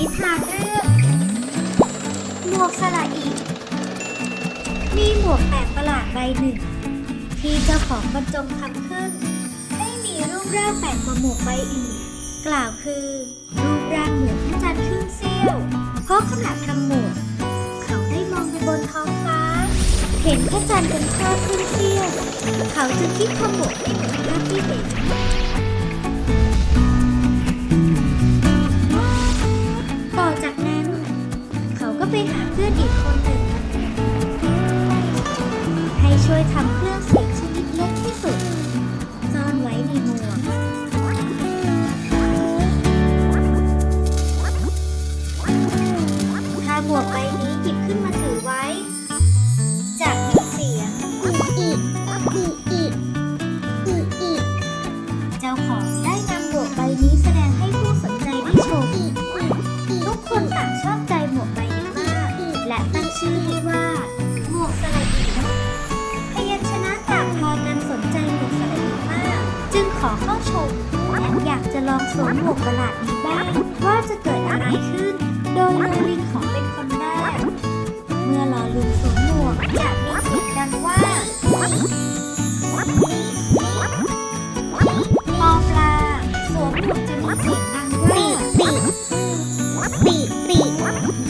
นิทานเรื่องหมวกสละอีมีหมวกแปลกประหลาดใบหนึ่ง ที่เจ้าของบรรจงทำขึ้นให้มีรูปร่างแปลกกว่าหมวกใบอื่นกล่าวคือ รูปร่างเหมือนพระจันทร์ครึ่งเสี้ยว เพราะขณะทำหมวก เขาได้มองไปบนท้องฟ้า เห็นพระจันทร์เป็นข้อครึ่งเสี้ยว เขาจึงคิดทำหมวกเหมือนภาพที่เห็น ช่วยทำเครื่องเสียงชนิดเล็กที่สุด ซ่อนไว้ในหมวกถ้าหมวกใบนี้หยิบขึ้นมาถือไว้ จะมีเสียงอีอีอีอีอีอีเจ้าของได้นำหมวกใบนี้แสดงให้ผู้สนใจได้ชมทุกคนต่างชอบใจหมวกใบนี้มากและตั้งชื่อ จึงขอเข้าชมและอยากจะลองสวมหมวกประหลาดนี้บ้างว่าจะเกิดอะไรขึ้น โดยลอลิงขอเป็นคนแรกเมื่อลอลิงสวมหมวกจะมีเสียงดังว่าปอปลาสวมหมวกจะมีเสียงดังว่าปีปีปี